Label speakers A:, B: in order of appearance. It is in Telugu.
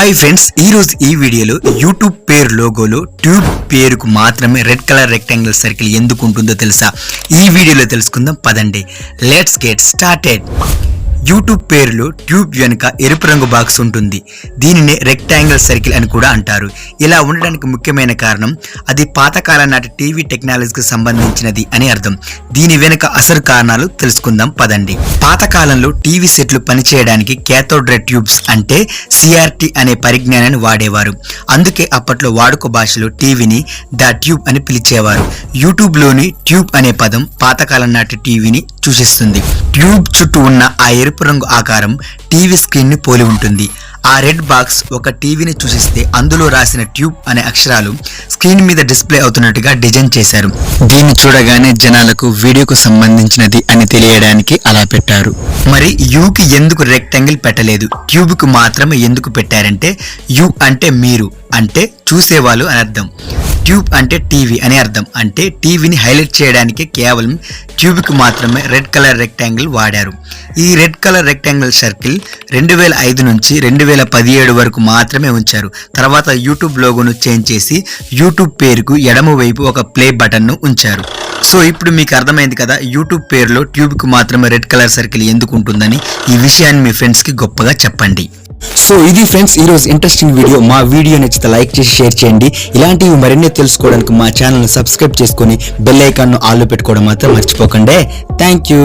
A: హాయ్ ఫ్రెండ్స్ ఈ రోజు ఈ వీడియోలో యూట్యూబ్ పేరు లోగోలో ట్యూబ్ పేరుకు మాత్రమే రెడ్ కలర్ రెక్టాంగిల్ సర్కిల్ ఎందుకు ఉంటుందో తెలుసా? ఈ వీడియోలో తెలుసుకుందాం పదండి. లెట్స్ గెట్ స్టార్టెడ్ యూట్యూబ్ పేరులో ట్యూబ్ వెనుక ఎరుపు రంగు బాక్స్ ఉంటుంది. దీనినే రెక్టాంగిల్ సర్కిల్ అని కూడా అంటారు. ఇలా ఉండడానికి ముఖ్యమైన కారణం అది పాతకాలం నాటి టీవీ టెక్నాలజీకి సంబంధించినది అని అర్థం. దీని వెనుక అసలు కారణాలు తెలుసుకుందాం పదండి. పాతకాలంలో టీవీ సెట్లు పనిచేయడానికి క్యాథోడ్రే ట్యూబ్స్ అంటే సిఆర్టి అనే పరిజ్ఞానాన్ని వాడేవారు. అందుకే అప్పట్లో వాడుక భాషలో టీవీని ద ట్యూబ్ అని పిలిచేవారు. యూట్యూబ్లోని ట్యూబ్ అనే పదం పాతకాలం నాటి టీవీని సూచిస్తుంది. ట్యూబ్ చుట్టూ ఉన్న ఆ ఎరుపు రంగు ఆకారం టీవీ స్క్రీన్ని పోలి ఉంటుంది. ఆ రెడ్ బాక్స్ ఒక టీవీని చూసిస్తే అందులో రాసిన ట్యూబ్ అనే అక్షరాలు స్క్రీన్ మీద డిస్ప్లే అవుతున్నట్టుగా డిజైన్ చేశారు. దీన్ని చూడగానే జనాలకు వీడియోకు సంబంధించినది అని తెలియడానికి అలా పెట్టారు. మరి యూకి ఎందుకు రెక్టాంగిల్ పెట్టలేదు? ట్యూబ్కు మాత్రమే ఎందుకు పెట్టారంటే యు అంటే మీరు అంటే చూసేవాళ్ళు అని అర్థం. ట్యూబ్ అంటే టీవీ అని అర్థం. అంటే టీవీని హైలైట్ చేయడానికి కేవలం ట్యూబ్కి మాత్రమే రెడ్ కలర్ రెక్టాంగిల్ వాడారు. ఈ రెడ్ కలర్ రెక్టాంగిల్ సర్కిల్ రెండు వేల ఐదు నుంచి రెండు వేల పదిహేడు వరకు మాత్రమే ఉంచారు. తర్వాత యూట్యూబ్ లోగోను చేంజ్ చేసి యూట్యూబ్ పేరుకు ఎడమ వైపు ఒక ప్లే బటన్ను ఉంచారు. సో ఇప్పుడు మీకు అర్థమైంది కదా యూట్యూబ్ పేరులో ట్యూబ్కి మాత్రమే రెడ్ కలర్ సర్కిల్ ఎందుకు ఉంటుందని ఈ విషయాన్ని మీ ఫ్రెండ్స్కి గొప్పగా చెప్పండి. సో ఇది ఫ్రెండ్స్ ఈ రోజు ఇంట్రెస్టింగ్ వీడియో మా వీడియో నచ్చితే లైక్ చేసి షేర్ చేయండి. ఇలాంటివి మరిన్ని తెలుసుకోవడానికి మా ఛానల్ సబ్స్క్రైబ్ చేసుకొని బెల్ ఐకాన్ను ఆల్లో పెట్టుకోవడం మాత్రం మర్చిపోకండి. Thank you